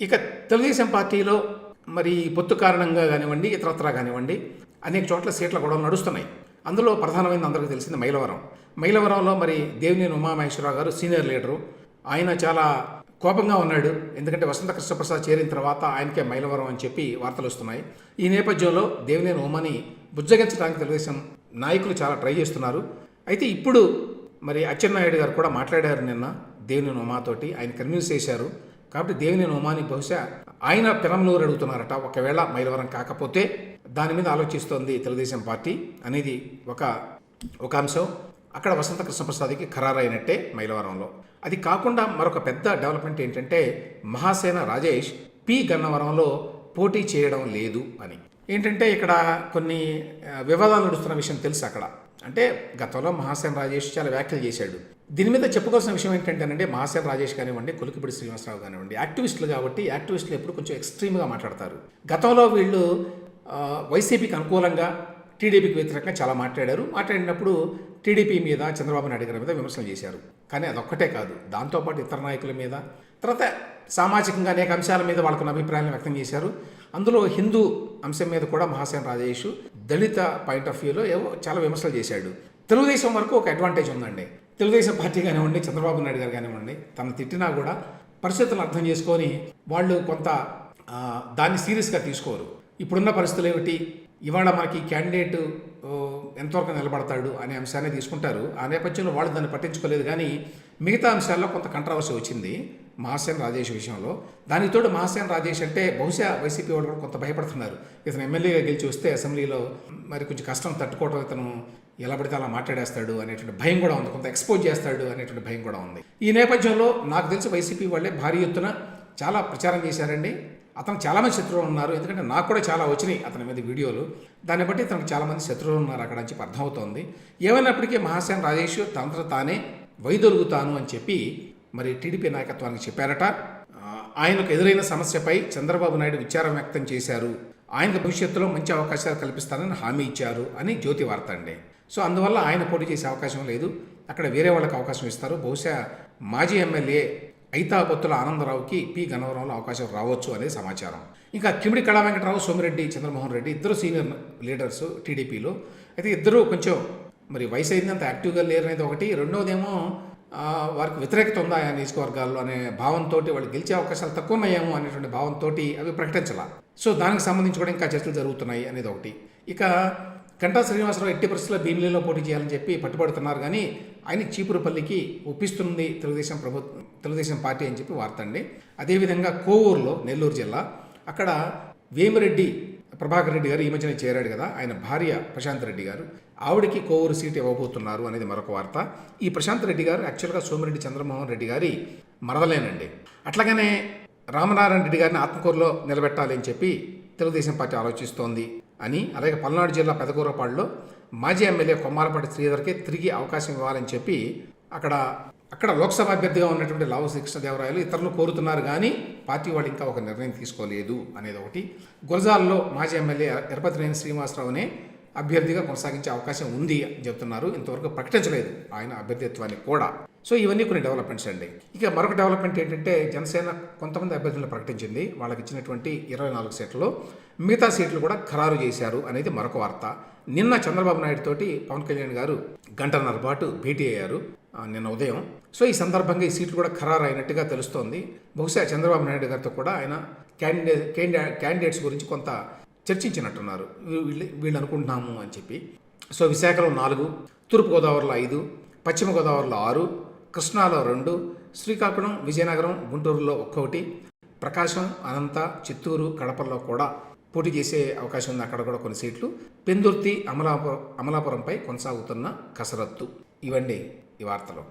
ఇక తెలుగుదేశం పార్టీలో మరి పొత్తు కారణంగా కానివ్వండి ఇతరత్రా కానివ్వండి అనేక చోట్ల సీట్ల గొడవలు నడుస్తున్నాయి. అందులో ప్రధానమైనది అందరికీ తెలిసింది మైలవరం. మైలవరంలో మరి దేవినేని ఉమామహేశ్వరరావు గారు సీనియర్ లీడరు. ఆయన చాలా కోపంగా ఉన్నాడు. ఎందుకంటే వసంత కృష్ణప్రసాద్ చేరిన తర్వాత ఆయనకే మైలవరం అని చెప్పి వార్తలు వస్తున్నాయి. ఈ నేపథ్యంలో దేవినేని ఉమాని బుజ్జగించడానికి తెలుగుదేశం నాయకులు చాలా ట్రై చేస్తున్నారు. అయితే ఇప్పుడు మరి అచ్చెన్నాయుడు గారు కూడా మాట్లాడారు నిన్న దేవినేని ఉమాతోటి. ఆయన కన్విన్స్ చేశారు. కాబట్టి దేవినేని ఉమాని బహుశా ఆయన పెనంలూరు అడుగుతున్నారట. ఒకవేళ మైలవరం కాకపోతే దాని మీద ఆలోచిస్తోంది తెలుగుదేశం పార్టీ అనేది ఒక ఒక అంశం. అక్కడ వసంత కృష్ణప్రసాద్కి ఖరారైనట్టే మైలవరంలో. అది కాకుండా మరొక పెద్ద డెవలప్మెంట్ ఏంటంటే మహాసేన రాజేష్ పి గన్నవరంలో పోటీ చేయడం లేదు అని. ఏంటంటే ఇక్కడ కొన్ని వివాదాలు నడుస్తున్న విషయం తెలుసు అక్కడ. అంటే గతంలో మహాసేన రాజేష్ చాలా వ్యాఖ్యలు చేశాడు. దీని మీద చెప్పుకోవాల్సిన విషయం ఏంటంటేనంటే మహాసేన రాజేష్ కానివ్వండి కొలికిపిడి శ్రీనివాసరావు కానివ్వండి యాక్టివిస్టులు కాబట్టి యాక్టివిస్టులు ఎప్పుడు కొంచెం ఎక్స్ట్రీమ్గా మాట్లాడతారు. గతంలో వీళ్ళు వైసీపీకి అనుకూలంగా టీడీపీకి వ్యతిరేకంగా చాలా మాట్లాడారు. మాట్లాడినప్పుడు టీడీపీ మీద చంద్రబాబు నాయుడు గారి మీద విమర్శలు చేశారు. కానీ అదొక్కటే కాదు దాంతోపాటు ఇతర నాయకుల మీద తర్వాత సామాజికంగా అనేక అంశాల మీద వాళ్ళకున్న అభిప్రాయాలను వ్యక్తం చేశారు. అందులో హిందూ అంశం మీద కూడా మహాసేన రాజేష్ దళిత పాయింట్ ఆఫ్ వ్యూలో ఏవో చాలా విమర్శలు చేశాడు. తెలుగుదేశం వరకు ఒక అడ్వాంటేజ్ ఉందండి. తెలుగుదేశం పార్టీ కానివ్వండి చంద్రబాబు నాయుడు గారు కానివ్వండి తను తిట్టినా కూడా పరిస్థితులను అర్థం చేసుకొని వాళ్ళు కొంత దాన్ని సీరియస్గా తీసుకోరు. ఇప్పుడున్న పరిస్థితులు ఏమిటి? ఇవాళ మనకి క్యాండిడేట్ ఎంతవరకు నిలబడతాడు అనే అంశాన్ని తీసుకుంటారు. ఆ నేపథ్యంలో వాళ్ళు దాన్ని పట్టించుకోలేదు కానీ మిగతా అంశాల్లో కొంత కంట్రవర్సీ వచ్చింది. మహాసేన్ రాజేష్ విషయంలో. దానితోడు మహాసేన రాజేష్ అంటే బహుశా వైసీపీ వాళ్ళు కూడా కొంత భయపడుతున్నారు. ఇతను ఎమ్మెల్యేగా గెలిచి వస్తే అసెంబ్లీలో మరి కొంచెం కష్టం తట్టుకోవడం ఇతను ఎలా పడితే అలా మాట్లాడేస్తాడు అనేటువంటి భయం కూడా ఉంది. కొంత ఎక్స్పోజ్ చేస్తాడు అనేటువంటి భయం కూడా ఉంది. ఈ నేపథ్యంలో నాకు తెలిసి వైసీపీ వాళ్ళే భారీ ఎత్తున చాలా ప్రచారం చేశారండి. అతను చాలామంది శత్రువులు ఉన్నారు. ఎందుకంటే నాకు కూడా చాలా వచ్చినాయి అతని మీద వీడియోలు. దాన్ని బట్టి తనకు చాలామంది శత్రువులు ఉన్నారు అక్కడ అని చెప్పి అర్థమవుతోంది. ఏమైనప్పటికీ మహాసేన రాజేష్ తనంతట తానే వైదొలుగుతాను అని చెప్పి మరి టీడీపీ నాయకత్వానికి చెప్పారట. ఆయనకు ఎదురైన సమస్యపై చంద్రబాబు నాయుడు విచారం వ్యక్తం చేశారు. ఆయనకు భవిష్యత్తులో మంచి అవకాశాలు కల్పిస్తానని హామీ ఇచ్చారు అని జ్యోతి వార్త అండి. సో అందువల్ల ఆయన పోటీ చేసే అవకాశం లేదు. అక్కడ వేరే వాళ్ళకి అవకాశం ఇస్తారు. బహుశా మాజీ ఎమ్మెల్యే ఐతాబొత్తుల ఆనందరావుకి పి గన్నవరంలో అవకాశం రావచ్చు అనేది సమాచారం. ఇంకా కిమిడి కళా వెంకటరావు సోమిరెడ్డి చంద్రమోహన్ రెడ్డి ఇద్దరు సీనియర్ లీడర్స్ టీడీపీలో. అయితే ఇద్దరు కొంచెం మరి వయసు అయినంత యాక్టివ్గా లేరు అనేది ఒకటి. రెండోదేమో వారికి వ్యతిరేకత ఉందా ఆ నియోజకవర్గాల్లో అనే భావంతో వాళ్ళు గెలిచే అవకాశాలు తక్కువ అనేటువంటి భావంతో అవి ప్రకటించాల. సో దానికి సంబంధించి కూడా ఇంకా చర్చలు జరుగుతున్నాయి అనేది ఒకటి. ఇక కంటా శ్రీనివాసరావు ఎట్టి పరిస్థితుల్లో భీమిలీలో పోటీ చేయాలని చెప్పి పట్టుబడుతున్నారు కానీ ఆయన చీపురుపల్లికి ఒప్పిస్తుంది తెలుగుదేశం ప్రభుత్వం తెలుగుదేశం పార్టీ అని చెప్పి వార్త అండి. అదేవిధంగా కోవూరులో నెల్లూరు జిల్లా అక్కడ వేమిరెడ్డి ప్రభాకర్ రెడ్డి గారు ఈ మధ్యనే చేరాడు కదా. ఆయన భార్య ప్రశాంత్ రెడ్డి గారు. ఆవిడకి కోవూరు సీట్ ఇవ్వబోతున్నారు అనేది మరొక వార్త. ఈ ప్రశాంత్ రెడ్డి గారు యాక్చువల్గా సోమిరెడ్డి చంద్రమోహన్ రెడ్డి గారి మరదలేనండి. అట్లాగనే రామనారాయణ రెడ్డి గారిని ఆత్మకూరులో నిలబెట్టాలి అని చెప్పి తెలుగుదేశం పార్టీ ఆలోచిస్తోంది అని అలాగే పల్నాడు జిల్లా పెదకూరపాడులో మాజీ ఎమ్మెల్యే కొమ్మాలపాటి శ్రీధర్కి తిరిగి అవకాశం ఇవ్వాలని చెప్పి అక్కడ అక్కడ లోక్సభ అభ్యర్థిగా ఉన్నటువంటి లావు కృష్ణదేవరాయలు ఇతరులు కోరుతున్నారు కానీ పార్టీ వాళ్ళు ఇంకా ఒక నిర్ణయం తీసుకోలేదు అనేది ఒకటి. గురజాల్లో మాజీ ఎమ్మెల్యే ఎరపతినేని శ్రీనివాసరావునే అభ్యర్థిగా కొనసాగించే అవకాశం ఉంది అని చెప్తున్నారు. ఇంతవరకు ప్రకటించలేదు ఆయన అభ్యర్థిత్వాన్ని కూడా. సో ఇవన్నీ కొన్ని డెవలప్మెంట్స్ అండి. ఇక మరొక డెవలప్మెంట్ ఏంటంటే జనసేన కొంతమంది అభ్యర్థులను ప్రకటించింది. వాళ్ళకి ఇచ్చినటువంటి ఇరవై నాలుగు సీట్లలో మిగతా సీట్లు కూడా ఖరారు చేశారు అనేది మరొక వార్త. నిన్న చంద్రబాబు నాయుడు తోటి పవన్ కళ్యాణ్ గారు గంటన్నర పాటు భేటీ అయ్యారు నిన్న ఉదయం. సో ఈ సందర్భంగా ఈ సీట్లు కూడా ఖరారు అయినట్టుగా తెలుస్తోంది. బహుశా చంద్రబాబు నాయుడు గారితో కూడా ఆయన క్యాండిడేట్ క్యాండిడేట్స్ గురించి కొంత చర్చించినట్టున్నారు. వీళ్ళు వీళ్ళు అనుకుంటున్నాము అని చెప్పి. సో విశాఖలో నాలుగు తూర్పుగోదావరిలో ఐదు పశ్చిమ గోదావరిలో ఆరు కృష్ణాలో రెండు శ్రీకాకుళం విజయనగరం గుంటూరులో ఒక్కొక్కటి ప్రకాశం అనంత చిత్తూరు కడపలో కూడా పోటీ చేసే అవకాశం ఉంది. అక్కడ కూడా కొన్ని సీట్లు. పెందుర్తి అమలాపురం అమలాపురంపై కొనసాగుతున్న కసరత్తు. ఇవండి ఈ వార్తలు.